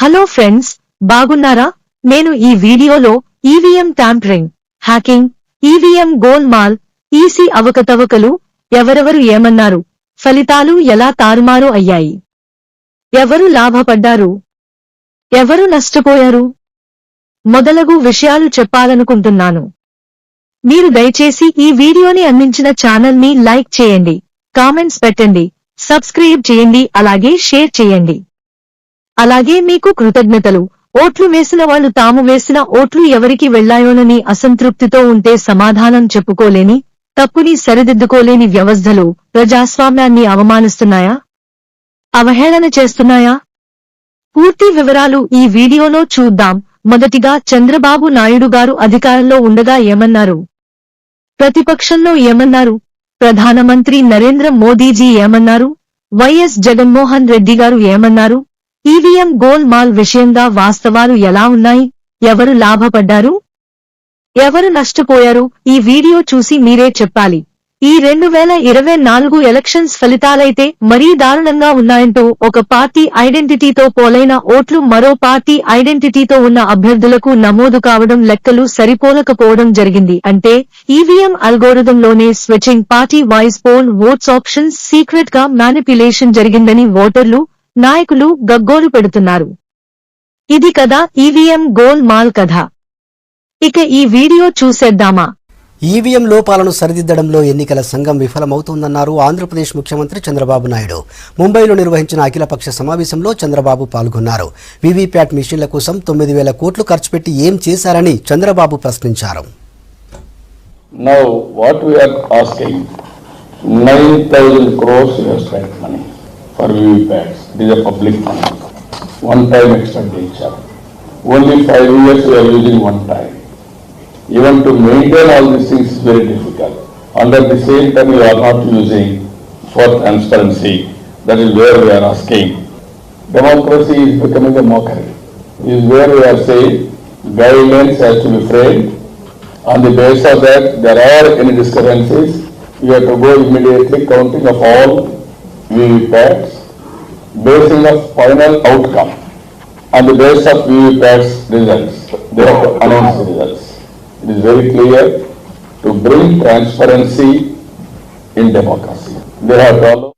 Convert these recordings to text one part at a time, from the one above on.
Hello friends బాగున్నారా? నేను ఈ వీడియోలో ఈవీఎం ట్యాంపరింగ్ హ్యాకింగ్ ఈవీఎం గోల్మాల్ ఈసీ అవకతవకలు ఎవరెవరు ఏమన్నారు ఫలితాలు ఎలా తారుమారు అయ్యాయి ఎవరు లాభపడ్డారు ఎవరు నష్టపోయారు మొదలగు విషయాలు చెప్పాలనుకుంటున్నాను. మీరు దయచేసి ఈ వీడియోని అందించిన ఛానల్ని లైక్ చేయండి కామెంట్స్ పెట్టండి సబ్స్క్రైబ్ చేయండి అలాగే షేర్ చేయండి. అలాగే మీకు కృతజ్ఞతలు. ఓట్లు వేసిన వాళ్ళు తాము వేసిన ఓట్లు ఎవరికి వెళ్ళాయోనని అసంతృప్తితో ఉంటే సమాధానం చెప్పుకోలేని తప్పుని సరిదిద్దుకోలేని వ్యవస్థలు ప్రజాస్వామ్యాన్ని అవమానిస్తున్నాయా? అవహేళన చేస్తున్నాయా? పూర్తి వివరాలు ఈ వీడియోలో చూద్దాం. మొదటిగా చంద్రబాబు నాయుడు గారు అధికారంలో ఉండగా ఏమన్నారు? ప్రతిపక్షంలో ఏమన్నారు? ప్రధానమంత్రి నరేంద్ర మోదీజీ ఏమన్నారు? వైఎస్ జగన్మోహన్ రెడ్డి గారు ఏమన్నారు? ఈవీఎం గోల్ మాల్ విషయంగా వాస్తవాలు ఎలా ఉన్నాయి? ఎవరు లాభపడ్డారు? ఎవరు నష్టపోయారు? ఈ వీడియో చూసి మీరే చెప్పాలి. ఈ రెండు వేల ఇరవై నాలుగు ఎలక్షన్స్ ఫలితాలైతే మరీ దారుణంగా ఉన్నాయంటూ ఒక పార్టీ ఐడెంటిటీతో పోలైన ఓట్లు మరో పార్టీ ఐడెంటిటీతో ఉన్న అభ్యర్థులకు నమోదు కావడం లెక్కలు సరిపోలకపోవడం జరిగింది. అంటే EVM అల్గోరిథంలోనే switching party voice poll votes options సీక్రెట్గా మ్యానిపులేషన్ జరిగిందని ఓటర్లు నాయకులు గగ్గోలు పెడుతున్నారు. ఇది కదా ఈవీఎం గోల్ మాల్ కథ. ఇక ఈ వీడియో చూసేద్దామా? ఈవీఎం లోపాలను సరిదిద్దడంలో ఎన్నికల సంఘం విఫలమవుతోందన్నారు ఆంధ్రప్రదేశ్ ముఖ్యమంత్రి చంద్రబాబు నాయుడు. ముంబైలో నిర్వహించిన అఖిలపక్ష సమావేశంలో చంద్రబాబు పాల్గొన్నారు. వీవీప్యాట్ మిషన్ల కోసం తొమ్మిది వేల కోట్లు ఖర్చు పెట్టి ఏం చేశారని చంద్రబాబు ప్రశ్నించారు. Now, what we are asking, 9,000 crores we have spent money for VVPATs. These a public money. One-time expenditure. Only five years we are using one time. Even to maintain all these things is very difficult. Under the same time, we are not using for transparency. That is where we are asking. Democracy is becoming a mockery. Is where we are saying guidelines has to be framed on the basis of that, there are any discrepancies, you have to go immediately counting of all VVPATs, basing the final outcome. On the basis of VVPATs results, they have to the results. It is very clear to bring transparency in democracy. They have to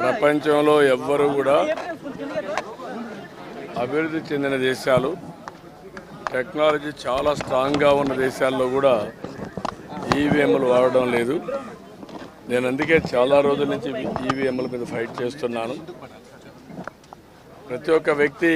ప్రపంచంలో ఎవ్వరు కూడా అభివృద్ధి చెందిన దేశాలు technology చాలా స్ట్రాంగ్గా ఉన్న దేశాల్లో కూడా ఈవీఎంలు వాడడం లేదు నేను అందుకే చాలా రోజుల నుంచి ఈవీఎంల మీద ఫైట్ చేస్తున్నాను. ప్రతి ఒక్క వ్యక్తి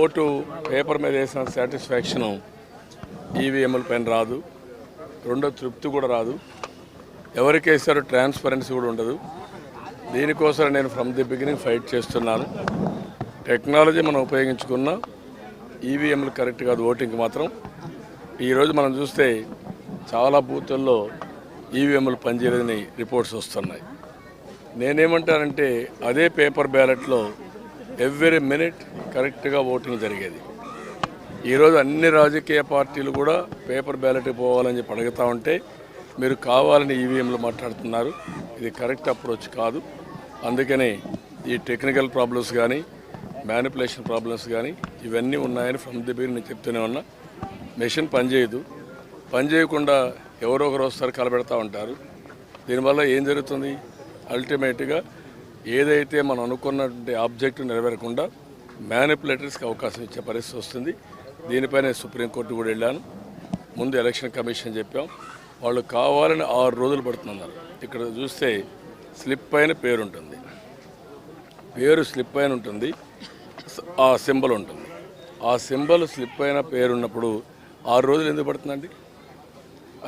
ఓటు పేపర్ మీద వేసిన సాటిస్ఫాక్షను ఈవీఎంల పైన రాదు. రెండో తృప్తి కూడా రాదు. ఎవరికి వేసారో ట్రాన్స్పరెన్సీ కూడా ఉండదు. దీనికోసం నేను ఫ్రమ్ ది బిగినింగ్ ఫైట్ చేస్తున్నాను. టెక్నాలజీ మనం ఉపయోగించుకున్న ఈవీఎంలు కరెక్ట్ కాదు ఓటింగ్కి మాత్రం. ఈరోజు మనం చూస్తే చాలా బూతుల్లో ఈవీఎంలు పనిచేయలేదని రిపోర్ట్స్ వస్తున్నాయి. నేనేమంటానంటే అదే పేపర్ బ్యాలెట్లో ఎవ్రీ మినిట్ కరెక్ట్గా ఓటింగ్ జరిగేది. ఈరోజు అన్ని రాజకీయ పార్టీలు కూడా పేపర్ బ్యాలెట్కి పోవాలని చెప్పి అడుగుతూ ఉంటే మీరు కావాలని ఈవీఎంలు మాట్లాడుతున్నారు. ఇది కరెక్ట్ అప్రోచ్ కాదు. అందుకనే ఈ టెక్నికల్ ప్రాబ్లమ్స్ కానీ మ్యానిపులేషన్ ప్రాబ్లమ్స్ కానీ ఇవన్నీ ఉన్నాయని ఫ్రమ్ ది బిగిన్ నేను చెప్తూనే ఉన్నా. మెషిన్ పనిచేయదు. పనిచేయకుండా ఎవరో ఒకరు వస్తారు కలబెడతా ఉంటారు. దీనివల్ల ఏం జరుగుతుంది? అల్టిమేట్గా ఏదైతే మనం అనుకున్నటువంటి ఆబ్జెక్ట్ నెరవేరకుండా మ్యానిపులేటర్స్కి అవకాశం ఇచ్చే పరిస్థితి వస్తుంది. దీనిపైన సుప్రీంకోర్టు కూడా వెళ్ళాను. ముందు ఎలక్షన్ కమిషన్ చెప్పాం. వాళ్ళు కావాలని ఆరు రోజులు పడుతున్నారు. ఇక్కడ చూస్తే స్లిప్ పైన పేరు ఉంటుంది. పేరు స్లిప్ పైన ఉంటుంది. ఆ సింబల్ ఉంటుంది. ఆ సింబల్ స్లిప్ అయిన పేరు ఉన్నప్పుడు ఆరు రోజులు ఎందుకు పడుతుందండి?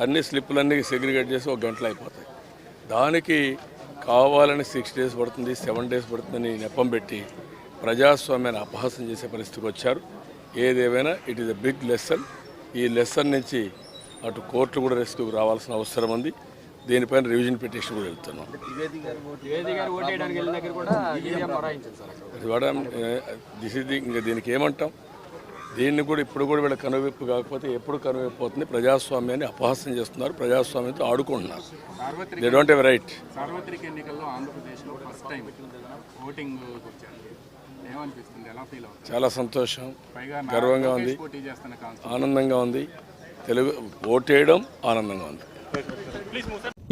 అన్ని స్లిప్పులన్నీ సెగ్రిగేట్ చేసి ఒక గంటలో అయిపోతాయి. దానికి కావాలని సిక్స్ డేస్ పడుతుంది సెవెన్ డేస్ పడుతుందని నెపం పెట్టి ప్రజాస్వామ్యాన్ని అపహాసం చేసే పరిస్థితికి వచ్చారు. ఏదేమైనా it is a big lesson ఈ లెసన్ నుంచి అటు కోర్టు కూడా రెస్క్యూకి రావాల్సిన అవసరం ఉంది. దీనిపైన రివిజన్ పిటిషన్ కూడా వెళ్తున్నాం. దిస్ ఇది ఇంకా దీనికి ఏమంటాం? దీన్ని కూడా ఇప్పుడు కూడా వీళ్ళ కనువిప్పు కాకపోతే ఎప్పుడు కనువిప్పు అవుతుంది ప్రజాస్వామ్యాన్ని అపహాస్యం చేస్తున్నారు. ప్రజాస్వామ్యంతో ఆడుకుంటున్నారు. దే డోంట్ రైట్ సార్వత్రిక ఎన్నికల్లో ఆంధ్రప్రదేశ్లో ఫస్ట్ టైం ఓటింగ్ వచ్చారు. ఏమనిపిస్తుంది? ఎలా ఫీల్ అవుతుంది? చాలా సంతోషం. గర్వంగా ఉంది. ఆనందంగా ఉంది. తెలుగు ఓటేయడం ఆనందంగా ఉంది.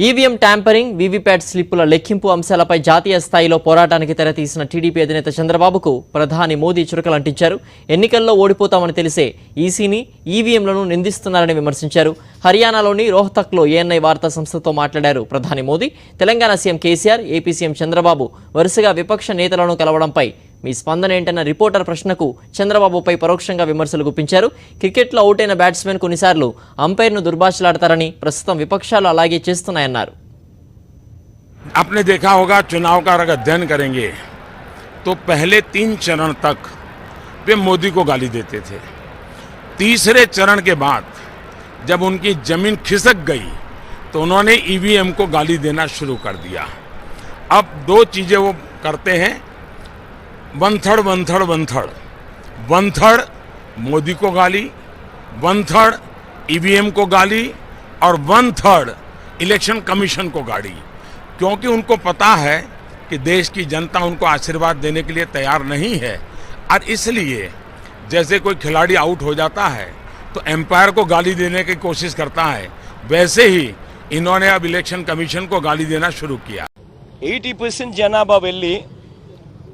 ఈవీఎం ట్యాంపరింగ్ వీవీప్యాట్ స్లిప్పుల లెక్కింపు అంశాలపై జాతీయ స్థాయిలో పోరాటానికి తెరతీసిన టీడీపీ అధినేత చంద్రబాబుకు ప్రధాని మోదీ చురకలంటించారు. ఎన్నికల్లో ఓడిపోతామని తెలిసే ఈసీని ఈవీఎంలను నిందిస్తున్నారని విమర్శించారు. హర్యానాలోని రోహ్తక్లో ఏఎన్ఐ వార్తా సంస్థతో మాట్లాడారు ప్రధాని Modi. Telangana CM KCR AP CM Chandrababu వరుసగా విపక్ష నేతలను కలవడంపై మీ స్పందన ఏంటన్న రిపోర్టర్ ప్రశ్నకు చంద్రబాబుపై పరోక్షంగా విమర్శలు గుప్పించారు క్రికెట్లో అవుటైన బ్యాట్స్మెన్ కొన్నిసార్లు అంపైర్ను దుర్భాషలాడతారని ప్రస్తుతం విపక్షాలు అలాగే చేస్తున్నాయన్నారు आपने देखा होगा चुनाव का अगर अध्ययन करेंगे तो पहले तीन चरण तक वे मोदी को गाली देते थे तीसरे चरण के बाद जब उनकी जमीन खिसक गई तो उन्होंने ईवीएम को गाली देना शुरू कर दिया अब दो चीजें वो करते हैं वंथड़ वंथड़ वंथड़ वंथड़ मोदी को गाली वंथड़ ईवीएम को गाली, और वन थर्ड इलेक्शन कमीशन को गाड़ी क्योंकि उनको पता है कि देश की जनता उनको आशीर्वाद देने के लिए तैयार नहीं है, और इसलिए जैसे कोई खिलाड़ी आउट हो जाता है तो एम्पायर को गाली देने की कोशिश करता है। वैसे ही इन्होंने अब इलेक्शन कमीशन को गाली देना शुरू किया। 80 परसेंट जनाभा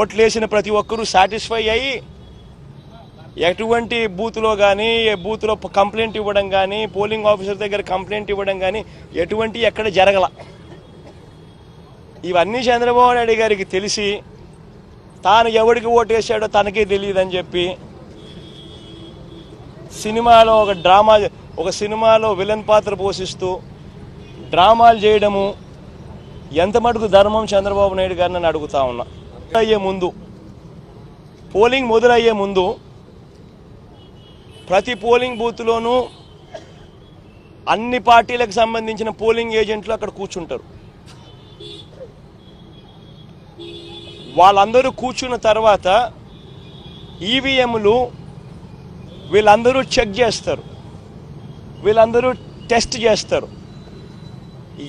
ఓట్లేసిన ప్రతి ఒక్కరూ సాటిస్ఫై అయ్యి ఎటువంటి బూత్లో కానీ బూత్లో కంప్లైంట్ ఇవ్వడం కానీ పోలింగ్ ఆఫీసర్ దగ్గర కంప్లైంట్ ఇవ్వడం కానీ ఎటువంటి ఎక్కడ జరగల. ఇవన్నీ చంద్రబాబు నాయుడు గారికి తెలిసి తాను ఎవరికి వేసాడో తనకే తెలియదని చెప్పి సినిమాలో ఒక డ్రామా ఒక సినిమాలో విలన్ పాత్ర పోషిస్తూ డ్రామాలు చేయడము ఎంత మటుకు ధర్మం చంద్రబాబు నాయుడు గారిని అడుగుతా ఉన్నా. అయ్యే ముందు పోలింగ్ మొదలయ్యే ముందు ప్రతి పోలింగ్ బూత్లోనూ అన్ని పార్టీలకు సంబంధించిన పోలింగ్ ఏజెంట్లు అక్కడ కూర్చుంటారు. వాళ్ళందరూ కూర్చున్న తర్వాత ఈవీఎంలు వీళ్ళందరూ చెక్ చేస్తారు. వీళ్ళందరూ టెస్ట్ చేస్తారు.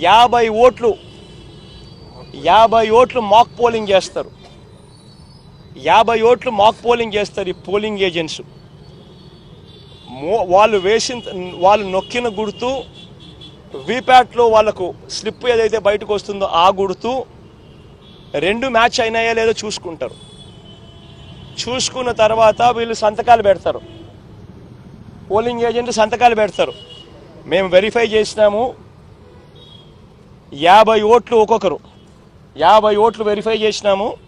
యాభై ఓట్లు యాభై ఓట్లు మాక్ పోలింగ్ చేస్తారు. యాభై ఓట్లు మాక్ పోలింగ్ చేస్తారు ఈ పోలింగ్ ఏజెంట్స్. మో- వాళ్ళు వేసిన వాళ్ళు నొక్కిన గుర్తు వీప్యాట్లో వాళ్ళకు స్లిప్ ఏదైతే బయటకు వస్తుందో ఆ గుర్తు రెండు మ్యాచ్ అయినాయా లేదో చూసుకుంటారు. చూసుకున్న తర్వాత వీళ్ళు సంతకాలు పెడతారు. పోలింగ్ ఏజెంట్ సంతకాలు పెడతారు. మేము వెరిఫై చేసినాము యాభై ఓట్లు ఒక్కొక్కరు. యాభై ఓట్లు వెరిఫై చేసినాము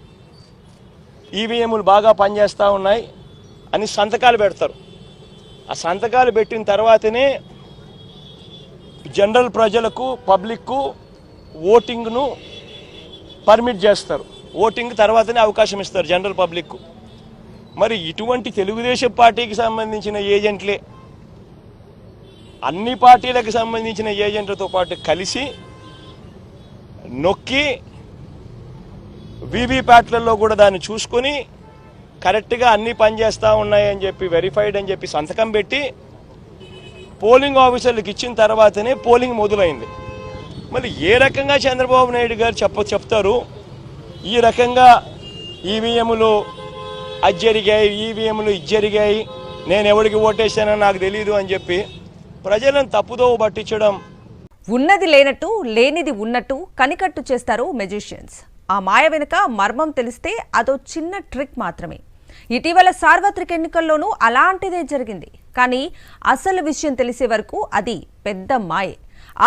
ఈవీఎంలు బాగా పనిచేస్తూ ఉన్నాయి అని సంతకాలు పెడతారు. ఆ సంతకాలు పెట్టిన తర్వాతనే జనరల్ ప్రజలకు పబ్లిక్కు ఓటింగ్ను పర్మిట్ చేస్తారు. ఓటింగ్ తర్వాతనే అవకాశం ఇస్తారు జనరల్ పబ్లిక్కు. మరి ఇటువంటి తెలుగుదేశం పార్టీకి సంబంధించిన ఏజెంట్లే అన్ని పార్టీలకు సంబంధించిన ఏజెంట్లతో పాటు కలిసి నొక్కి వీవీప్యాట్లలో కూడా దాన్ని చూసుకొని కరెక్ట్గా అన్ని పనిచేస్తూ ఉన్నాయని చెప్పి వెరిఫైడ్ అని చెప్పి సంతకం పెట్టి పోలింగ్ ఆఫీసర్లకు ఇచ్చిన తర్వాతనే పోలింగ్ మొదలైంది. మళ్ళీ ఏ రకంగా చంద్రబాబు నాయుడు గారు చెప్ప చెప్తారు? ఈ రకంగా ఈవీఎంలు అది జరిగాయి ఈవీఎంలు ఇది జరిగాయి నేను ఎవరికి ఓటేసానో నాకు తెలియదు అని చెప్పి ప్రజలను తప్పుదోవ పట్టించడం. ఉన్నది లేనట్టు లేనిది ఉన్నట్టు కనికట్టు చేస్తారు మెజిషియన్స్ ఆ మాయ వెనుక మర్మం తెలిస్తే అదో చిన్న ట్రిక్ మాత్రమే. ఇటీవల సార్వత్రిక ఎన్నికల్లోనూ అలాంటిదే జరిగింది. కానీ అసలు విషయం తెలిసే వరకు అది పెద్ద మాయే.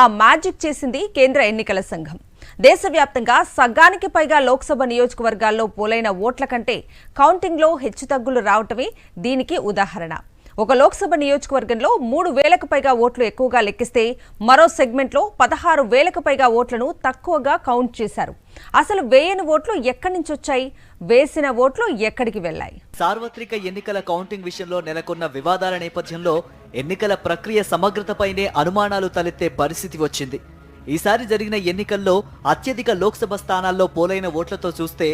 ఆ మ్యాజిక్ చేసింది కేంద్ర ఎన్నికల సంఘం. దేశవ్యాప్తంగా సగానికి పైగా లోక్సభ నియోజకవర్గాల్లో పోలైన ఓట్ల కంటే కౌంటింగ్లో హెచ్చుతగ్గులు రావటమే దీనికి ఉదాహరణ. ఒక లోక్సభ నియోజకవర్గంలో మూడు వేలకు పైగా ఓట్లు ఎక్కువగా లెక్కిస్తే మరో సెగ్మెంట్లో పదహారు వేలకు పైగా ఓట్లను తక్కువగా కౌంట్ చేశారు. అసలు వేయని ఓట్లు ఎక్కడి నుంచి వచ్చాయి? వేసిన ఓట్లు ఎక్కడికి వెళ్ళాయి సార్వత్రిక ఎన్నికల కౌంటింగ్ విషయంలో నెలకొన్న వివాదాల నేపథ్యంలో ఎన్నికల ప్రక్రియ సమగ్రతపైనే అనుమానాలు తలెత్తే పరిస్థితి వచ్చింది. ఈసారి జరిగిన ఎన్నికల్లో అత్యధిక లోక్సభ స్థానాల్లో పోలైన ఓట్లతో చూస్తే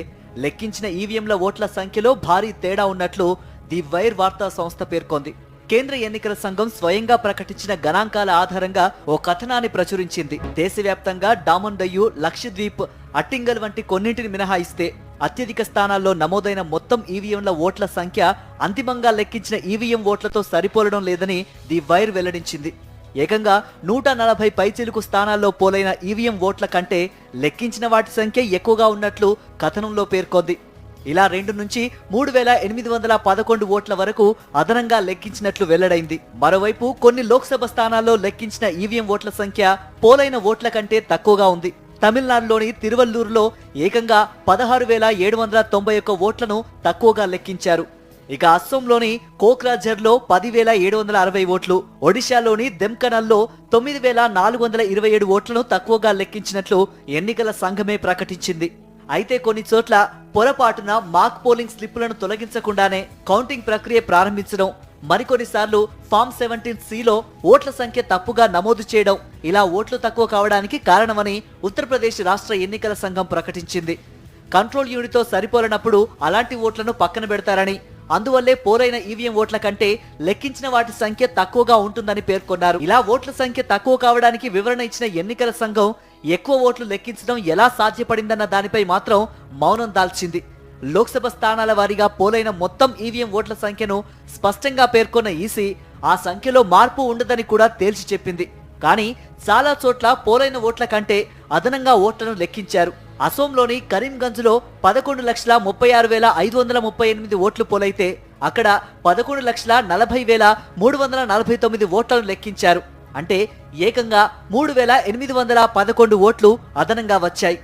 లెక్కించిన ఈవీఎంల ఓట్ల సంఖ్యలో భారీ తేడా ఉన్నట్లు ది వైర్ వార్తా సంస్థ పేర్కొంది. కేంద్ర ఎన్నికల సంఘం స్వయంగా ప్రకటించిన గణాంకాల ఆధారంగా ఓ కథనాన్ని ప్రచురించింది. దేశవ్యాప్తంగా డామన్ డయ్యు లక్షద్వీప్ అట్టింగల్ వంటి కొన్నింటిని మినహాయిస్తే అత్యధిక స్థానాల్లో నమోదైన మొత్తం ఈవీఎంల ఓట్ల సంఖ్య అంతిమంగా లెక్కించిన ఈవీఎం ఓట్లతో సరిపోలడం లేదని ది వైర్ వెల్లడించింది. ఏకంగా నూట నలభై పైచిలుకు స్థానాల్లో పోలైన ఈవీఎం ఓట్ల కంటే లెక్కించిన వాటి సంఖ్య ఎక్కువగా ఉన్నట్లు కథనంలో పేర్కొంది. ఇలా రెండు నుంచి మూడు వేల ఎనిమిది వందల పదకొండు ఓట్ల వరకు అదనంగా లెక్కించినట్లు వెల్లడైంది. మరోవైపు కొన్ని లోక్సభ స్థానాల్లో లెక్కించిన ఈవీఎం ఓట్ల సంఖ్య పోలైన ఓట్ల కంటే తక్కువగా ఉంది. తమిళనాడులోని తిరువల్లూరులో ఏకంగా పదహారు వేల ఏడు వందల తొంభై ఒక్క ఓట్లను తక్కువగా లెక్కించారు. ఇక అస్సోంలోని కోక్రాఝర్లో పదివేల ఏడు వందల అరవై ఓట్లు ఒడిశాలోని దెమ్కనల్లో తొమ్మిది వేల నాలుగు వందల ఇరవై ఏడు ఓట్లను తక్కువగా లెక్కించినట్లు ఎన్నికల సంఘమే ప్రకటించింది. అయితే కొన్ని చోట్ల పొరపాటున మాక్ పోలింగ్ స్లిప్పులను తొలగించకుండానే కౌంటింగ్ ప్రక్రియ ప్రారంభించడం మరికొన్నిసార్లు ఫామ్ సెవెంటీన్ సిలో ఓట్ల సంఖ్య తప్పుగా నమోదు చేయడం ఇలా ఓట్లు తక్కువ కావడానికి కారణమని ఉత్తరప్రదేశ్ రాష్ట్ర ఎన్నికల సంఘం ప్రకటించింది. కంట్రోల్ యూనిట్తో సరిపోలనప్పుడు అలాంటి ఓట్లను పక్కన పెడతారని అందువల్లే పోలైన ఈవీఎం ఓట్ల కంటే లెక్కించిన వాటి సంఖ్య తక్కువగా ఉంటుందని పేర్కొన్నారు. ఇలా ఓట్ల సంఖ్య తక్కువ కావడానికి వివరణ ఇచ్చిన ఎన్నికల సంఘం ఎక్కువ ఓట్లు లెక్కించడం ఎలా సాధ్యపడిందన్న దానిపై మాత్రం మౌనం దాల్చింది. లోక్సభ స్థానాల వారీగా పోలైన మొత్తం ఈవీఎం ఓట్ల సంఖ్యను స్పష్టంగా పేర్కొన్న ఈసీ ఆ సంఖ్యలో మార్పు ఉండదని కూడా తేల్చి చెప్పింది. కానీ చాలా చోట్ల పోలైన ఓట్ల కంటే అదనంగా ఓట్లను లెక్కించారు. అసోంలోని కరీంగంజ్లో పదకొండు లక్షల ముప్పై ఆరు వేల ఐదు వందల ముప్పై ఎనిమిది ఓట్లు పోలైతే అక్కడ పదకొండు లక్షల నలభై వేల మూడు వందల నలభై తొమ్మిది ఓట్లను లెక్కించారు. అంటే ఏకంగా మూడు వేల ఎనిమిది వందల పదకొండు ఓట్లు అదనంగా వచ్చాయి.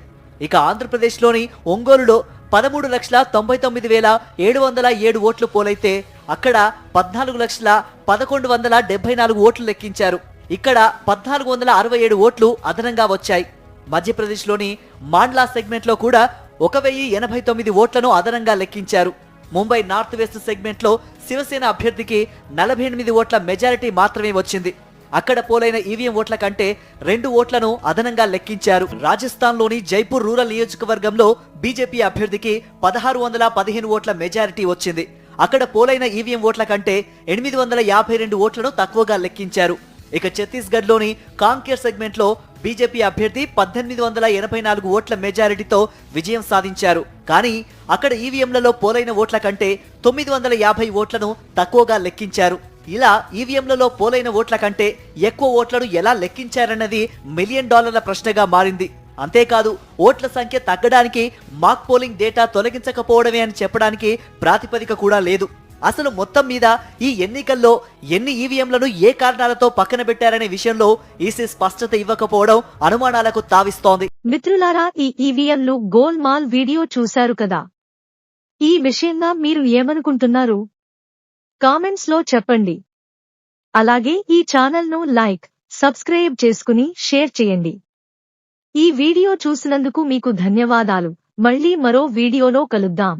ఇక ఆంధ్రప్రదేశ్లోని ఒంగోలులో పదమూడు లక్షల తొంభై తొమ్మిది వేల ఏడు వందల ఏడు ఓట్లు పోలైతే అక్కడ పద్నాలుగు లక్షల పదకొండు వందల డెబ్బై నాలుగు ఓట్లు లెక్కించారు. ఇక్కడ పద్నాలుగు వందల అరవై ఏడు ఓట్లు అదనంగా వచ్చాయి. మధ్యప్రదేశ్లోని మాండ్లా సెగ్మెంట్లో కూడా ఒక వెయ్యి ఎనభై తొమ్మిది ఓట్లను అదనంగా లెక్కించారు. ముంబై నార్త్ వెస్ట్ సెగ్మెంట్లో శివసేన అభ్యర్థికి నలభై ఎనిమిది ఓట్ల మెజారిటీ మాత్రమే వచ్చింది. అక్కడ పోలైన ఈవీఎం ఓట్ల కంటే రెండు ఓట్లను అదనంగా లెక్కించారు. రాజస్థాన్లోని జైపూర్ రూరల్ నియోజకవర్గంలో బీజేపీ అభ్యర్థికి పదహారు వందల పదిహేను ఓట్ల మెజారిటీ వచ్చింది. అక్కడ పోలైన ఈవీఎం ఓట్ల కంటే ఎనిమిది వందల యాభై రెండు ఓట్లను తక్కువగా లెక్కించారు. ఇక ఛత్తీస్గఢ్లోని కాంకేర్ సెగ్మెంట్లో బీజేపీ అభ్యర్థి పద్దెనిమిది వందల ఎనభై నాలుగు ఓట్ల మెజారిటీతో విజయం సాధించారు. కానీ అక్కడ ఈవీఎంలలో పోలైన ఓట్ల కంటే తొమ్మిది వందల యాభై ఓట్లను తక్కువగా లెక్కించారు. ఇలా ఈవీఎంలలో పోలైన ఓట్ల కంటే ఎక్కువ ఓట్లను ఎలా లెక్కించారన్నది మిలియన్ డాలర్ల ప్రశ్నగా మారింది. అంతేకాదు ఓట్ల సంఖ్య తగ్గడానికి మాక్ పోలింగ్ డేటా తొలగించకపోవడమే అని చెప్పడానికి ప్రాతిపదిక కూడా లేదు. అసలు మొత్తం మీద ఈ ఎన్నికల్లో ఎన్ని ఈవీఎంలను ఏ కారణాలతో పక్కన పెట్టారనే విషయంలో ఈసీ స్పష్టత ఇవ్వకపోవడం అనుమానాలకు తావిస్తోంది. మిత్రులారా ఈ ఈవీఎంలు గోల్మాల్ వీడియో చూశారు కదా? ఈ విషయంగా మీరు ఏమనుకుంటున్నారు? కామెంట్స్లో చెప్పండి. అలాగే ఈ ఛానల్ను లైక్ సబ్స్క్రైబ్ చేసుకుని షేర్ చేయండి. ఈ వీడియో చూసినందుకు మీకు ధన్యవాదాలు. మళ్ళీ మరో వీడియోలో కలుద్దాం.